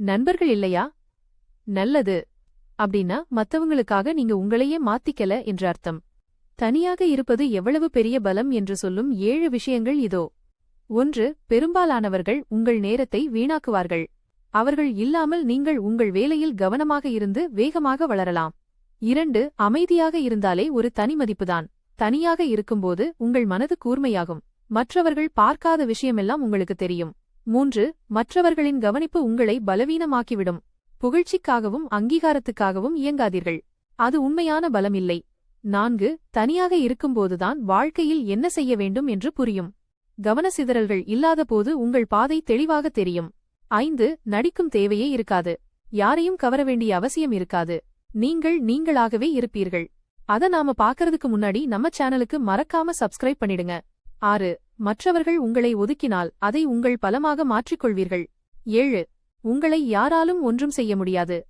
நண்பர்கள் இல்லையா? நல்லது. அப்படின்னா மத்தவங்களுக்காக நீங்க உங்களையே மாத்திக்கல என்று அர்த்தம். தனியாக இருப்பது எவ்வளவு பெரிய பலம் என்று சொல்லும் ஏழு விஷயங்கள் இதோ. ஒன்று பெரும்பாலானவர்கள் உங்கள் நேரத்தை வீணாக்குவார்கள். அவர்கள் இல்லாமல் நீங்கள் உங்கள் வேலையில் கவனமாக இருந்து வேகமாக வளரலாம். இரண்டு அமைதியாக இருந்தாலே ஒரு தனிமதிப்புதான் தனியாக இருக்கும்போது உங்கள் மனது கூர்மையாகும். மற்றவர்கள் பார்க்காத விஷயமெல்லாம் உங்களுக்கு தெரியும். மூன்று மற்றவர்களின் கவனிப்பு உங்களை பலவீனமாக்கிவிடும். புகழ்ச்சிக்காகவும் அங்கீகாரத்துக்காகவும் இயங்காதீர்கள். அது உண்மையான பலமில்லை. நான்கு தனியாக இருக்கும்போதுதான் வாழ்க்கையில் என்ன செய்ய வேண்டும் என்று புரியும். கவனசிதறல்கள் இல்லாதபோது உங்கள் பாதை தெளிவாக தெரியும். ஐந்து நடிக்கும் தேவையே இருக்காது. யாரையும் கவர வேண்டிய அவசியம் இருக்காது. நீங்கள் நீங்களாகவே இருப்பீர்கள். அத நாம பாக்கறதுக்கு முன்னாடி நம்ம சேனலுக்கு மறக்காம சப்ஸ்கிரைப் பண்ணிடுங்க. ஆறு மற்றவர்கள் உங்களை ஒதுக்கினால் அதை உங்கள் பலமாக மாற்றிக்கொள்வீர்கள். ஏழு. உங்களை யாராலும் ஒன்றும் செய்ய முடியாது.